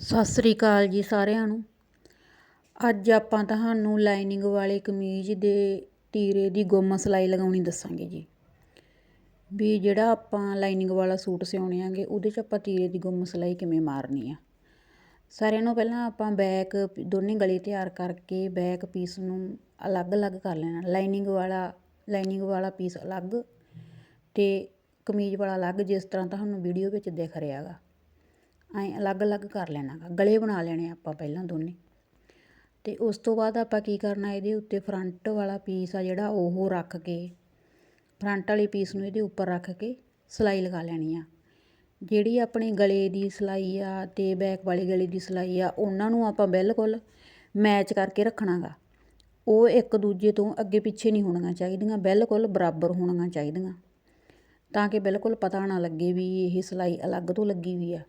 ਸਤਿ ਸ੍ਰੀ ਅਕਾਲ ਜੀ ਸਾਰਿਆਂ ਨੂੰ। ਅੱਜ ਆਪਾਂ ਤੁਹਾਨੂੰ ਲਾਈਨਿੰਗ ਵਾਲੇ ਕਮੀਜ਼ ਦੇ ਤੀਰੇ ਦੀ ਗੁੰਮ ਸਿਲਾਈ ਲਗਾਉਣੀ ਦੱਸਾਂਗੇ ਜੀ। ਵੀ ਜਿਹੜਾ ਆਪਾਂ ਲਾਈਨਿੰਗ ਵਾਲਾ ਸੂਟ ਸਿਉਣੇ ਆਂਗੇ, ਉਹਦੇ 'ਚ ਆਪਾਂ ਤੀਰੇ ਦੀ ਗੁੰਮ ਸਿਲਾਈ ਕਿਵੇਂ ਮਾਰਨੀ ਆ? ਸਾਰਿਆਂ ਨੂੰ ਪਹਿਲਾਂ ਆਪਾਂ ਬੈਕ ਦੋਨੇ ਗਲੇ ਤਿਆਰ ਕਰਕੇ ਬੈਕ ਪੀਸ ਨੂੰ ਅਲੱਗ-ਅਲੱਗ ਕਰ ਲੈਣਾ। ਲਾਈਨਿੰਗ ਵਾਲਾ ਲਾਈਨਿੰਗ ਵਾਲਾ ਪੀਸ ਅਲੱਗ ਤੇ ਕਮੀਜ਼ ਵਾਲਾ ਅਲੱਗ, ਜਿਸ ਤਰ੍ਹਾਂ ਤੁਹਾਨੂੰ ਵੀਡੀਓ ਵਿੱਚ ਦਿਖ ਰਿਹਾ ਹੈਗਾ ਐਂ ਅਲੱਗ-ਅਲੱਗ ਕਰ ਲੈਣਾ ਗਾ ਗਲੇ ਬਣਾ ਲੈਣੇ ਆਪਾਂ ਪਹਿਲਾਂ ਦੋਨੇ। ਅਤੇ ਉਸ ਤੋਂ ਬਾਅਦ ਆਪਾਂ ਕੀ ਕਰਨਾ, ਇਹਦੇ ਉੱਤੇ ਫਰੰਟ ਵਾਲਾ ਪੀਸ ਆ ਜਿਹੜਾ ਉਹ ਰੱਖ ਕੇ ਫਰੰਟ ਵਾਲੇ ਪੀਸ ਨੂੰ ਇਹਦੇ ਉੱਪਰ ਰੱਖ ਕੇ ਸਿਲਾਈ ਲਗਾ ਲੈਣੀ ਆ। ਜਿਹੜੀ ਆਪਣੀ ਗਲੇ ਦੀ ਸਿਲਾਈ ਆ ਅਤੇ ਬੈਕ ਵਾਲੇ ਗਲੇ ਦੀ ਸਿਲਾਈ ਆ, ਉਹਨਾਂ ਨੂੰ ਆਪਾਂ ਬਿਲਕੁਲ ਮੈਚ ਕਰਕੇ ਰੱਖਣਾ ਗਾ ਉਹ ਇੱਕ ਦੂਜੇ ਤੋਂ ਅੱਗੇ ਪਿੱਛੇ ਨਹੀਂ ਹੋਣੀਆਂ ਚਾਹੀਦੀਆਂ, ਬਿਲਕੁਲ ਬਰਾਬਰ ਹੋਣੀਆਂ ਚਾਹੀਦੀਆਂ। ਤਾਂ ਕਿ ਬਿਲਕੁਲ ਪਤਾ ਨਾ ਲੱਗੇ ਵੀ ਇਹ ਸਿਲਾਈ ਅਲੱਗ ਤੋਂ ਲੱਗੀ ਵੀ ਆ।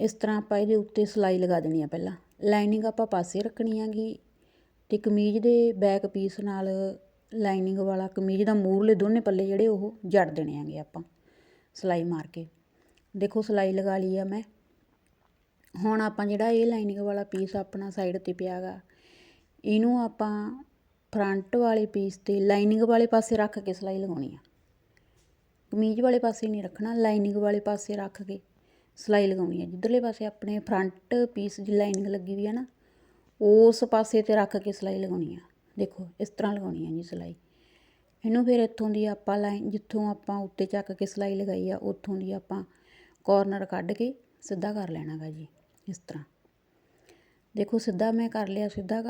ਇਸ ਤਰ੍ਹਾਂ ਆਪਾਂ ਇਹਦੇ ਉੱਤੇ ਸਿਲਾਈ ਲਗਾ ਦੇਣੀ ਆ ਪਹਿਲਾਂ। ਲਾਈਨਿੰਗ ਆਪਾਂ ਪਾਸੇ ਰੱਖਣੀ ਹੈਗੀ ਅਤੇ ਕਮੀਜ਼ ਦੇ ਬੈਕ ਪੀਸ ਨਾਲ ਲਾਈਨਿੰਗ ਵਾਲਾ ਕਮੀਜ਼ ਦਾ ਮੂਰਲੇ ਦੋਨੇ ਪੱਲੇ ਜਿਹੜੇ ਉਹ ਜੜ ਦੇਣੇ ਹੈਗੇ ਆਪਾਂ ਸਿਲਾਈ ਮਾਰ ਕੇ। ਦੇਖੋ ਸਿਲਾਈ ਲਗਾ ਲਈ ਆ ਮੈਂ। ਹੁਣ ਆਪਾਂ ਜਿਹੜਾ ਇਹ ਲਾਈਨਿੰਗ ਵਾਲਾ ਪੀਸ ਆਪਣਾ ਸਾਈਡ ਤੇ ਪਿਆਗਾ ਇਹਨੂੰ ਆਪਾਂ ਫਰੰਟ ਵਾਲੇ ਪੀਸ ਤੇ ਲਾਈਨਿੰਗ ਵਾਲੇ ਪਾਸੇ ਰੱਖ ਕੇ ਸਿਲਾਈ ਲਗਾਉਣੀ ਆ। ਕਮੀਜ਼ ਵਾਲੇ ਪਾਸੇ ਨਹੀਂ ਰੱਖਣਾ ਲਾਈਨਿੰਗ ਵਾਲੇ ਪਾਸੇ ਰੱਖ ਕੇ। ਸਿਲਾਈ ਲਗਾਉਣੀ ਹੈ ਜਿੱਧਰਲੇ ਪਾਸੇ ਆਪਣੇ ਫਰੰਟ ਪੀਸ ਦੀ ਲਾਈਨਿੰਗ ਲੱਗੀ ਵੀ ਹੈ ਨਾ, ਉਸ ਪਾਸੇ ਤੇ ਰੱਖ ਕੇ ਸਿਲਾਈ ਲਗਾਉਣੀ ਆ। ਦੇਖੋ, ਇਸ ਤਰ੍ਹਾਂ ਲਗਾਉਣੀ ਆ ਜੀ ਸਿਲਾਈ। ਇਹਨੂੰ ਫਿਰ ਇੱਥੋਂ ਦੀ ਆਪਾਂ ਲਾਈਨ ਜਿੱਥੋਂ ਆਪਾਂ ਉੱਤੇ ਚੱਕ ਕੇ ਸਿਲਾਈ ਲਗਾਈ ਆ, ਉੱਥੋਂ ਦੀ ਆਪਾਂ ਕੋਰਨਰ ਕੱਢ ਕੇ ਸਿੱਧਾ ਕਰ ਲੈਣਾਗਾ ਜੀ, ਇਸ ਤਰ੍ਹਾਂ। ਦੇਖੋ, ਸਿੱਧਾ ਮੈਂ ਕਰ ਲਿਆ, ਸਿੱਧਾ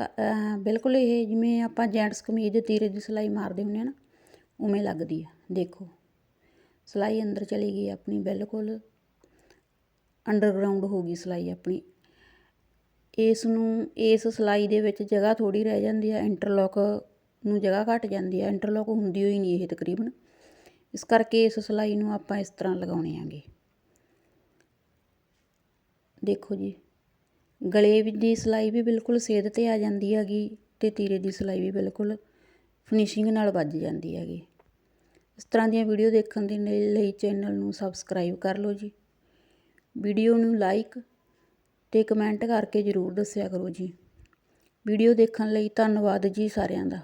ਬਿਲਕੁਲ ਇਹ ਜਿਵੇਂ ਆਪਾਂ ਜੈਂਟਸ ਕਮੀਜ਼ ਦੇ ਤੀਰੇ ਦੀ ਸਿਲਾਈ ਮਾਰਦੇ ਹੁੰਦੇ ਆ ਨਾ, ਉਵੇਂ ਲੱਗਦੀ ਆ। ਦੇਖੋ, ਸਿਲਾਈ ਅੰਦਰ ਚਲੀ ਗਈ ਆਪਣੀ, ਬਿਲਕੁਲ ਅੰਡਰਗਰਾਊਂਡ ਹੋ ਗਈ ਸਿਲਾਈ ਆਪਣੀ। ਇਸ ਨੂੰ ਇਸ ਸਿਲਾਈ ਦੇ ਵਿੱਚ ਜਗ੍ਹਾ ਥੋੜ੍ਹੀ ਰਹਿ ਜਾਂਦੀ ਹੈ ਇੰਟਰਲੋਕ ਨੂੰ ਜਗ੍ਹਾ ਘੱਟ ਜਾਂਦੀ ਹੈ ਇੰਟਰਲੋਕ ਹੁੰਦੀ ਹੋਈ ਨਹੀਂ ਇਹ ਤਕਰੀਬਨ। ਇਸ ਕਰਕੇ ਇਸ ਸਿਲਾਈ ਨੂੰ ਆਪਾਂ ਇਸ ਤਰ੍ਹਾਂ ਲਗਾਉਣੇ ਆਂਗੇ। ਦੇਖੋ ਜੀ, ਗਲੇ ਦੀ ਸਿਲਾਈ ਵੀ ਬਿਲਕੁਲ ਸੇਧ ਤੇ ਆ ਜਾਂਦੀ ਹੈਗੀ ਤੇ ਤੀਰੇ ਦੀ ਸਿਲਾਈ ਵੀ ਬਿਲਕੁਲ ਫਿਨਿਸ਼ਿੰਗ ਨਾਲ ਵੱਜ ਜਾਂਦੀ ਹੈਗੀ। ਇਸ ਤਰ੍ਹਾਂ ਦੀਆਂ ਵੀਡੀਓ ਦੇਖਣ ਦੇ ਲਈ ਚੈਨਲ ਨੂੰ ਸਬਸਕ੍ਰਾਈਬ ਕਰ ਲਓ ਜੀ। ਵੀਡੀਓ ਨੂੰ ਲਾਈਕ ਅਤੇ ਕਮੈਂਟ ਕਰਕੇ ਜ਼ਰੂਰ ਦੱਸਿਆ ਕਰੋ ਜੀ। ਵੀਡੀਓ ਦੇਖਣ ਲਈ ਧੰਨਵਾਦ ਜੀ ਸਾਰਿਆਂ ਦਾ।